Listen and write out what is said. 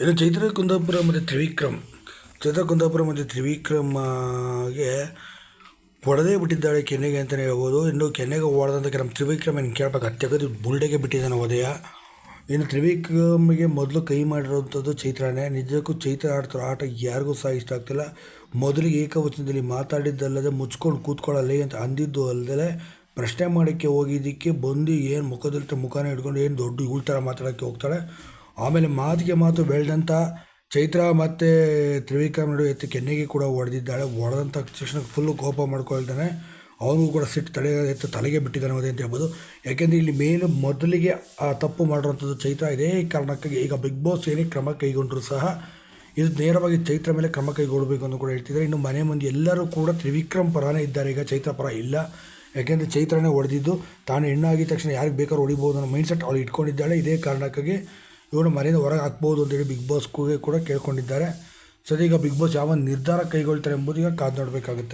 ಇನ್ನು ಚೈತ್ರ ಕುಂದಾಪುರ ಮತ್ತು ತ್ರಿವಿಕ್ರಮ್, ಚೈತ್ರ ಕುಂದಾಪುರ ಮತ್ತು ತ್ರಿವಿಕ್ರಮ್ಗೆ ಹೊಡೆದೇ ಬಿಟ್ಟಿದ್ದಾಳೆ ಕೆನ್ನೆಗೆ ಅಂತಲೇ ಹೇಳ್ಬೋದು. ಇನ್ನು ಕೆನ್ನೆಗೆ ಹೊಡೆದಂತ ನಮ್ಮ ತ್ರಿವಿಕ್ರಮ್ ಏನು ಕೇಳ್ಬೇಕು? ಅತ್ಯಗದು ಬುಲ್ಡೆಗೆ ಬಿಟ್ಟಿದ್ದಾನೆ ಉದಯ ಇನ್ನು ತ್ರಿವಿಕ್ರಮ್ಗೆ ಮೊದಲು ಕೈ ಮಾಡಿರೋಂಥದ್ದು ಚೈತ್ರನೇ. ನಿಜಕ್ಕೂ ಚೈತ್ರ ಆಡ್ತಿರೋ ಆಟ ಯಾರಿಗೂ ಸಹ ಇಷ್ಟ ಆಗ್ತಿಲ್ಲ. ಮೊದಲಿಗೆ ಏಕವಚನದಲ್ಲಿ ಮಾತಾಡಿದ್ದಲ್ಲದೆ ಮುಚ್ಕೊಂಡು ಕೂತ್ಕೊಳ್ಳಲ್ಲ ಅಂತ ಅಂದಿದ್ದು ಅಲ್ಲದೆ ಪ್ರಶ್ನೆ ಮಾಡೋಕ್ಕೆ ಹೋಗಿದ್ದಕ್ಕೆ ಬಂದು ಏನು ಮುಖದಲ್ಲಿ ಮುಖನ ಹಿಡ್ಕೊಂಡು ಏನು ದೊಡ್ಡ ಥರ ಮಾತಾಡೋಕ್ಕೆ ಹೋಗ್ತಾಳೆ. ಆಮೇಲೆ ಮಾತಿಗೆ ಮಾತು ಬೆಳೆದಂಥ ಚೈತ್ರ ಮತ್ತು ತ್ರಿವಿಕ್ರಮ್ ನಡುವೆ ಎತ್ತಿ ಕೆನ್ನೆಗೆ ಕೂಡ ಹೊಡೆದಿದ್ದಾಳೆ. ಹೊಡೆದಂಥ ತಕ್ಷಣ ಫುಲ್ಲು ಕೋಪ ಮಾಡ್ಕೊಳ್ತಾನೆ. ಅವನಿಗೂ ಕೂಡ ಸಿಟ್ಟು ತಲೆ ಎತ್ತು ತಲೆಗೆ ಬಿಟ್ಟಿದ್ದಾನೆ ಅದೇ ಅಂತ ಹೇಳ್ಬೋದು. ಯಾಕೆಂದರೆ ಇಲ್ಲಿ ಮೇಲು ಮೊದಲಿಗೆ ಆ ತಪ್ಪು ಮಾಡಿರೋಂಥದ್ದು ಚೈತ್ರ. ಇದೇ ಕಾರಣಕ್ಕಾಗಿ ಈಗ ಬಿಗ್ ಬಾಸ್ ಏನೇ ಕ್ರಮ ಕೈಗೊಂಡರೂ ಸಹ ಇದು ನೇರವಾಗಿ ಚೈತ್ರ ಮೇಲೆ ಕ್ರಮ ಕೈಗೊಳ್ಳಬೇಕು ಅಂತ ಕೂಡ ಹೇಳ್ತಿದ್ದಾರೆ. ಇನ್ನು ಮನೆ ಮಂದಿ ಎಲ್ಲರೂ ಕೂಡ ತ್ರಿವಿಕ್ರಮ್ ಪರನೇ ಇದ್ದಾರೆ. ಈಗ ಚೈತ್ರ ಪರ ಇಲ್ಲ. ಯಾಕೆಂದರೆ ಚೈತ್ರನೇ ಹೊಡೆದಿದ್ದು. ತಾನು ಹೆಣ್ಣಾಗಿದ ತಕ್ಷಣ ಯಾರಿಗೆ ಬೇಕಾದ್ರೂ ಹೊಡಿಬೋದು ಅನ್ನೋ ಮೈಂಡ್ ಸೆಟ್ ಅವಳು ಇಟ್ಕೊಂಡಿದ್ದಾಳೆ. ಇದೇ ಕಾರಣಕ್ಕಾಗಿ ಇವಳು ಮನೆಯಿಂದ ಹೊರಗೆ ಹಾಕ್ಬೋದು ಅಂತೇಳಿ ಬಿಗ್ ಬಾಸ್ಗೂ ಕೂಡ ಕೇಳ್ಕೊಂಡಿದ್ದಾರೆ. ಸದ್ಯ ಈಗ ಬಿಗ್ ಬಾಸ್ ಯಾವ ನಿರ್ಧಾರ ಕೈಗೊಳ್ತಾರೆ ಎಂಬುದು ಈಗ ಕಾದು ನೋಡಬೇಕಾಗುತ್ತೆ.